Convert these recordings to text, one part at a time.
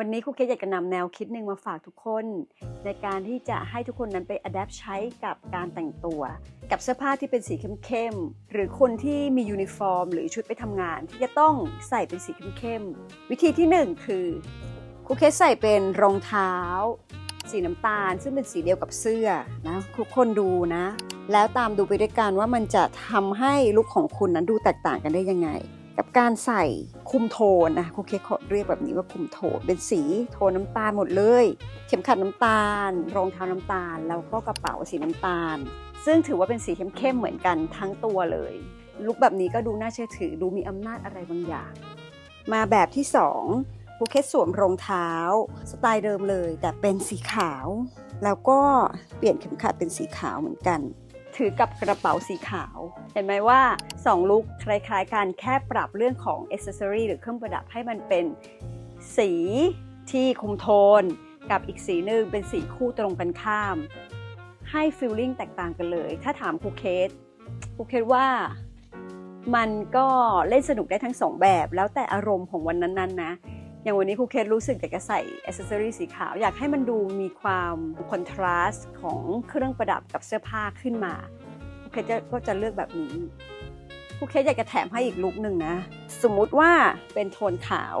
วันนี้ครูเคสอยากจะนำแนวคิดหนึ่งมาฝากทุกคน ในการที่จะให้ทุกคนนั้นไปอัดแอปใช้กับการแต่งตัว กับเสื้อผ้าที่เป็นสีเข้มๆ หรือคนที่มียูนิฟอร์ม หรือชุดไปทำงาน ที่จะต้องใส่เป็นสีเข้มๆ วิธีที่หนึ่งคือครูเคสใส่เป็นรองเท้า สีน้ำตาล ซึ่งเป็นสีเดียวกับเสื้อนะทุกคนดูนะ แล้วตามดูไปด้วยกันว่ามันจะทำให้ลุคของคุณนั้นดูแตกต่างกันได้ยังไง การใส่คุมโทนนะครูเคขอเรียกแบบนี้ว่าคุมโทน เป็นสีโทนน้ำตาลหมดเลย เข็มขัดน้ำตาล รองเท้าน้ำตาล แล้วก็กระเป๋าสีน้ำตาล ซึ่งถือว่าเป็นสีเข้มๆเหมือนกันทั้งตัวเลย ลุคแบบนี้ก็ดูน่าเชื่อถือดูมีอำนาจอะไรบางอย่าง มาแบบที่สองภูเคสสวมรองเท้า สไตล์เดิมเลย แต่เป็นสีขาว แล้วก็เปลี่ยนเข็มขัดเป็นสีขาวเหมือนกัน ถือกับกระเป๋าสีขาว เห็นไหมว่า 2 ลุคคล้ายๆกันแค่ปรับเรื่องของอ c เซ s ซอรีหรือเครื่องประดับให้มันเป็นสีที่คุมโทน กับอีกสีหนึ่งเป็นสีคู่ตรงกันข้าม ให้ฟีลลิ่งแตกต่างกันเลย ถ้าถามครูเคสครูเคสว่ามันก็เล่นสนุกได้ทั้งสองแบบ แล้วแต่อารมณ์ของวันนั้นๆนะ อย่างวันนี้ครูเคสรู้สึกอยากจะใส่อ c เซอรี่สีขาว อยากให้มันดูมีความคอนทราสต์ของเครื่องประดับกับเสื้อผ้าขึ้นมาครูเคสก็จะเลือกแบบนี้ครูเคสอยากจะแถมให้อีกลุคหนึ่งนะ สมมุติว่าเป็นโทนขาว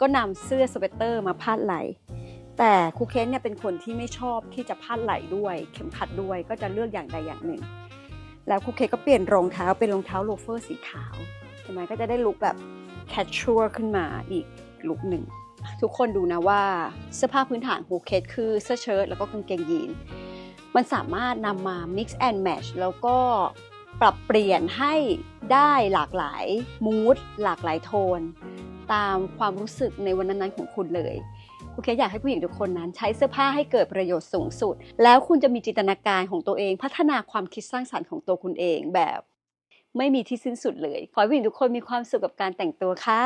ก็นำเสื้อสเวตเตอร์มาพาดไหลแต่ครูเคสเนี่ยเป็นคนที่ไม่ชอบที่จะพาดไหลด้วย เข็มขัดด้วยก็จะเลือกอย่างใดอย่างหนึ่ง แล้วครูเคสก็เปลี่ยนรองเท้าเป็นรองเท้าโลเฟอร์สีขาวใช่ไหมก็จะได้ลุคแบบแคชชัวขึ้นมาอีก ลุคหนึ่ง ทุกคนดูนะว่าเสื้อผ้าพื้นฐานครูเคสคือเสื้อเชิ้ตแล้วก็กางเกงยีน มันสามารถนำมา mix and match แล้วก็ปรับเปลี่ยนให้ได้หลากหลายมูดหลากหลายโทน ตามความรู้สึกในวันนั้นๆของคุณเลยครูเคสอยากให้ผู้หญิงทุกคนนั้น ใช้เสื้อผ้าให้เกิดประโยชน์สูงสุด แล้วคุณจะมีจินตนาการของตัวเอง พัฒนาความคิดสร้างสรรค์ของตัวคุณเองแบบ ไม่มีที่สิ้นสุดเลย ขอให้ผู้หญิงทุกคนมีความสุขกับการแต่งตัวค่ะ